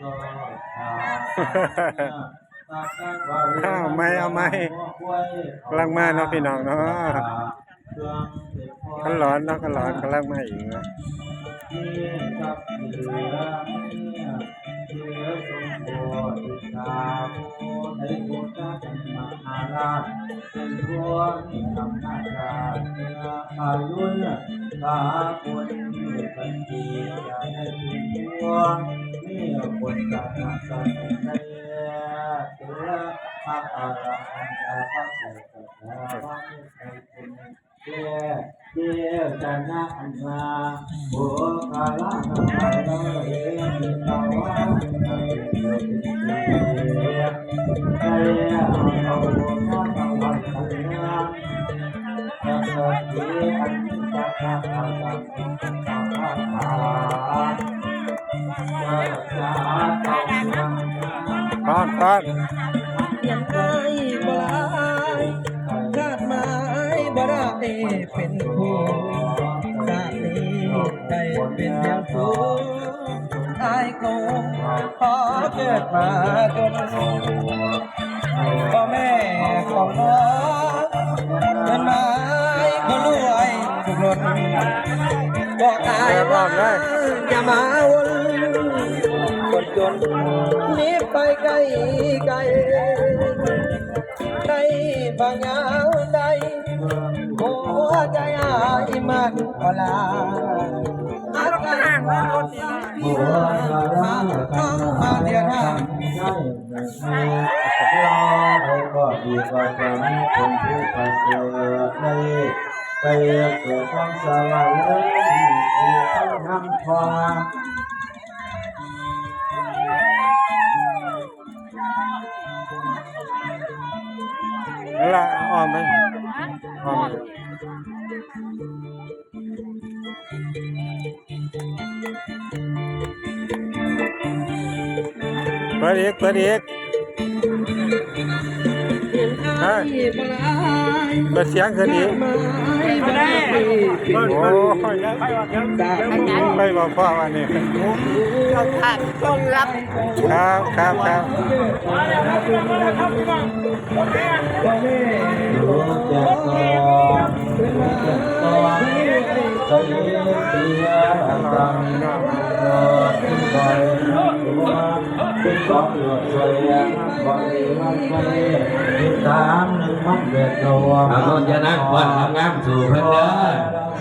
เอาไหมเอาไหมกำลังมาเนาะพี่น้องเนาะกันร้อนเนาะกันร้อนกำลังมาอีกเนาะอายุนตาคนสันติอย่าให้ถึงตัวนี่ คนจะนักสันติเตระพระอารังตาพระโสดพระพระมุขคุณเจ้เจ้จันนะอันมาโบกาลานาไปเราเองตาวาใจเอาโก้อนก้อนยังไงบ่ลายคาดหมายบ่ได้เป็นผู้ชาตินี้ได้เป็นอย่างผู้อายคงขอเกิดมาจนพ่อแม่ของน้องเงินไม้ก็รวย ทุกรถบอกอายว่าอย่ามาวนคนจนนีไปไกลไกลในบางยาวใดหัวใจอายมันก็ลาอาการว่ารถนี่มาต้องมาเดียวทางก็ดีกว่าจะมีคนผู้ประเสริฐได้ ไปเกิดความสวรรค์ที่เขานำทองนั่นละอ้อมไปอ้อมเปิดอีกเปิดอีกเฮ้ยเปิดเสียงขึ้นอีกไม่ได้ โอ้ยไม่บอกพ่อว่านี่เราขาดต้อนรับครับครับครับรู้จักก่อนรู้จักก่อนใจเสียตังรอที่อยตัวที่ก็เลือดสียบริมันไปที่ตามหนึ่งมันเบ็ดตัวเอาต้นยานักวันทำงามสู่เพื่อนเด้อ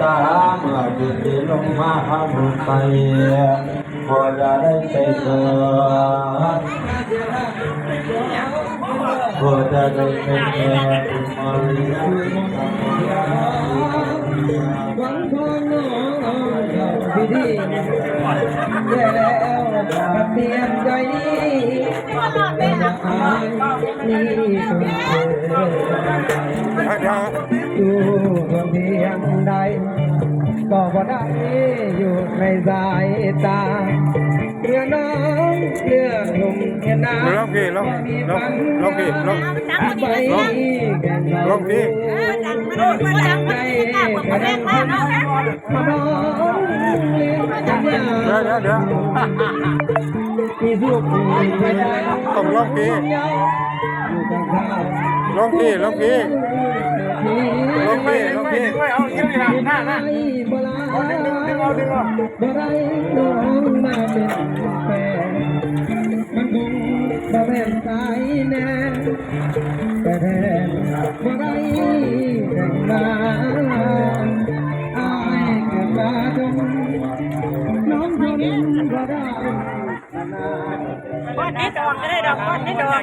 ตาเมื่อจุดที่ลงมาพาบุญไปพอจะได้ไปเกิดพอจะได้ไปเกิดมาเรียนหวังทองน้อง พี่ดีแย่แล้วกับเตรียมใจนี้อายนี่สุดเธอเดี๋ยวอยู่คนเพียงใดก็บ่ได้อยู่ในสายตาเรือน้องเรือหนุ่มเห็นน้ำลงพี่ลงลงลงพี่ลงไปแก่เราลงพี่ใจกระดังคนมาน้อง เดี๋ยวเดี๋ยวเดี๋ยวมีสุขไม่ได้ต้องลงพี่อยู่ข้างลงพี่ลงพี่ๆลงพี่ลงพี่เอาดึงดึงเอาดึงเอาดึงเอาบ่ได้น้องมาเป็นแฟนมันคงบ่แม่นสายแน่แต่แท ก้อนนี้ดอกก็ได้ดอกก้อนนี้ดอก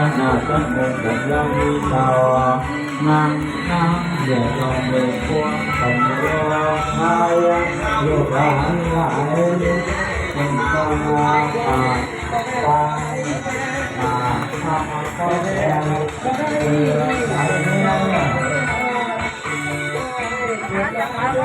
นาจจะคงแบบยังมีเจ้านั่งนั่งเดี๋ยวลองเดินพวงกันเรือพายลูกหลานหลายเป็นต้นอาตาตาตาทำก็แย่เรือไหล